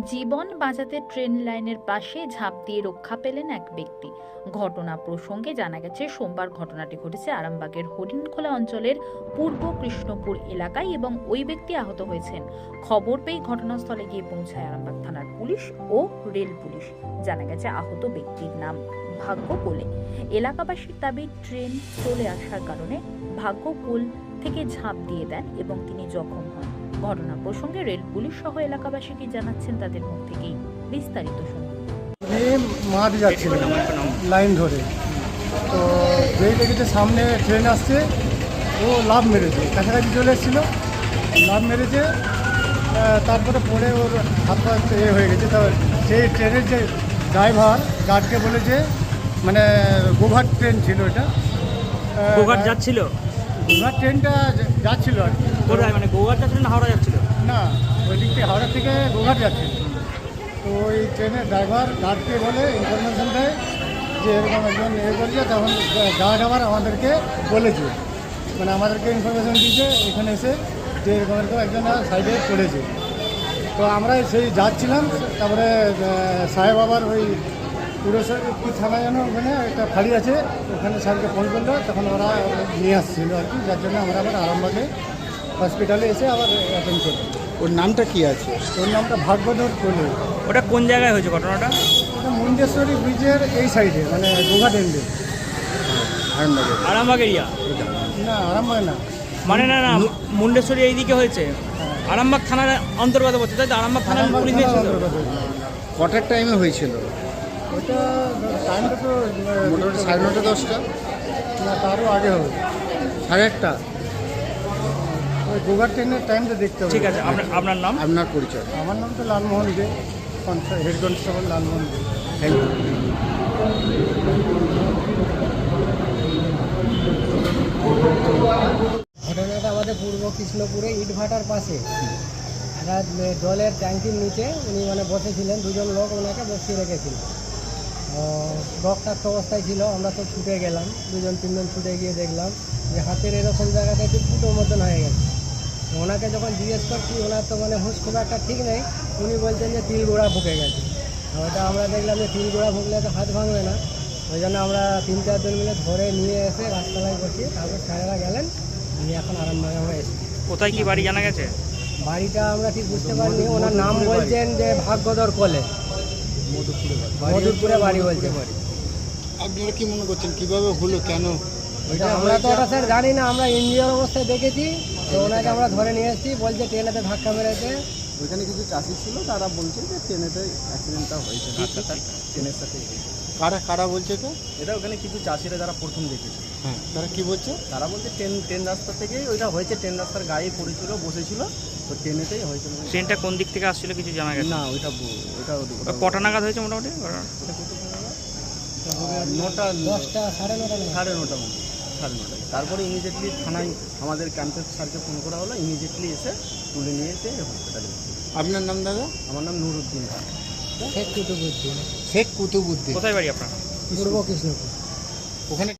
জীবন বাঁচাতে ট্রেন লাইনের পাশে ঝাঁপ দিয়ে রক্ষা পেলেন এক ব্যক্তি। ঘটনা প্রসঙ্গে জানা গেছে, সোমবার ঘটনাটি ঘটেছে আরামবাগের হরিণখোলা অঞ্চলের পূর্ব কৃষ্ণপুর এলাকায় এবং ওই ব্যক্তি আহত হয়েছেন। খবর পেয়ে ঘটনাস্থলে গিয়ে পৌঁছায় আরামবাগ থানার পুলিশ ও রেল পুলিশ। জানা গেছে, আহত ব্যক্তির নাম ভাগ্য কোলে। এলাকাবাসীর দাবি, ট্রেন চলে আসার কারণে ভাগ্য কোল থেকে ঝাঁপ দিয়ে দেন এবং তিনি জখম হন। ঘটনা প্রসঙ্গে রেল পুলিশ সহ এলাকাবাসী কি জানাচ্ছেন তাদের মুখ থেকেই বিস্তারিত শুনুন। মাঠ যাচ্ছিলেন লাইন ধরে। তো যেই দেখেছে সামনে ট্রেন আসছে ও লাভ মেরেছে কাছাকাছি চলে এসেছিল। লাভ মেরেছে তারপরে পরে ওর হাত পা এ হয়ে গেছে। তো সেই ট্রেনের যে ড্রাইভার গার্ডকে বলেছে মানে গোঘাট ট্রেন ছিল এটা গোঘাট যাচ্ছিল? গোঘাট ট্রেনটা যাচ্ছিল আর কি। কোথায় মানে গোঘাট যাচ্ছিল না হাওড়া যাচ্ছিল? না ওই দিক থেকে হাওড়া থেকে গোঘাট যাচ্ছিল। তো ওই ট্রেনের ড্রাইভার গার্ডকে বলে ইনফরমেশন দেয় যে এরকম একজন এ করছে তখন গার্ড আবার আমাদেরকে বলেছে। মানে আমাদেরকে ইনফরমেশন দিয়েছে এখানে এসে যে এরকম এরকম একজন সাইডে পড়েছে। তো আমরা সেই যাচ্ছিলাম তারপরে সাহেব আবার ওই পুরসভা কি থানা যেন ওখানে একটা ফাঁড়ি আছে ওখানে স্যারকে ফোন করল তখন ওরা নিয়ে আসছিল আর কি যার জন্য আমরা আবার আরামবাগে হসপিটালে এসে আবার অ্যাটেন্ড করলাম। ওর নামটা কি আছে? ওর নামটা ভাগ্যধর কোলে। ওটা কোন জায়গায় হয়েছে ঘটনাটা? ওটা মুন্ডেশ্বরী ব্রিজের এই সাইডে মানে গোঘাট এন্ডে আরামবাগে? আরামবাগ এরিয়া না আরামবাগ না। মানে না না মুন্ডেশ্বরী এইদিকে হয়েছে। আরামবাগ থানার অন্তর্গত বলছে তাই তো আরামবাগ থানার পুলিশ। কটার টাইমে হয়েছিল? ওইটা টাইমটা তো মোটামুটি সাড়ে নটা দশটা? না তারও আগে হবে। সাড়ে আটটা? ওই গোঘাট ট্রেনের টাইমটা দেখতে হবে। ঠিক আছে আপনার আপনার নাম? আপনার পরিচয়। আমার নাম তো Lalmohan De head constable Lalmohan De. Thank you ঘটনাটা আমাদের পূর্ব কৃষ্ণপুরে ইটভাটার পাশে। একটা জলের ট্যাঙ্কির নিচে উনি মানে বসেছিলেন দুজন লোক ওনাকে বসিয়ে রেখেছিল। রক্তাক্ত অবস্থায় ছিল আমরা তো ছুটে গেলাম দুজন তিনজন ছুটে গিয়ে দেখলাম যে হাতের এরকম জায়গাটা একটু ফুটোর মতন হয়ে গেছে। ওনাকে যখন জিজ্ঞেস করছি ওনার তো মানে হুঁশ খুব একটা ঠিক নেই উনি বলছেন যে তিল গোড়া ফুকে গেছে। ওটা আমরা দেখলাম যে তিল গোড়া ফুকলে তো হাত ভাঙবে না। ওই জন্য আমরা তিন চারজন মিলে ধরে নিয়ে এসে রাস্তায় বসিয়ে তারপর স্যারেরা গেলেন নিয়ে এখন আরামবাগে আমরা এসেছি। কোথায় কি বাড়ি জানা গেছে? বাড়িটা আমরা ঠিক বুঝতে পারিনি ওনার নাম বলছেন যে ভাগ্যধর কোলে। মধুরপুরে বাড়ি। বলছে। আপনারা কি মনে করছেন কীভাবে হলো কেন? ওইটা আমরা তো ওটা স্যার জানি না আমরা ইঞ্জিয়ার অবস্থায় দেখেছি। তো ওনাকে আমরা ধরে নিয়ে এসেছি বলছে ট্রেনেতে ধাক্কা মেরেছে। ওইখানে কিছু চাষি ছিল তারা বলছে যে ট্রেনেতে অ্যাক্সিডেন্টটা হয়েছে ধাক্কাটা ট্রেনের সাথে কারা কারা বলছে তো এটা ওখানে কিছু চাষিরা যারা প্রথম দেখেছে। হ্যাঁ তারা কি বলছে? তারা বলছে ট্রেন ট্রেন রাস্তা থেকেই ওইটা হয়েছে ট্রেন রাস্তার গায়ে পড়েছিল বসেছিল তো ট্রেনেতেই হয়েছে মনে হয়। ট্রেনটা কোন দিক থেকে আসছিল কিছু জানা গেছে? না ওইটা ওইটা কটা নাগাদ হয়েছে মোটামুটি? নটা দশটা সাড়ে নটা সাড়ে নটা মনে সাড়ে নটায় তারপরে ইমিডিয়েটলি থানায় আমাদের ক্যাম্পের স্যারকে ফোন করা হলো ইমিডিয়েটলি এসে তুলে নিয়ে এসে হসপিটালে আপনার নাম দাদা? আমার নাম নুরুদ্দিন। খান শেখ কুতুবুদ্দিন। শেখ কুতুবুদ্দিন। কোথায় বাড়ি আপনার? পূর্ব কৃষ্ণপুর। ওখানে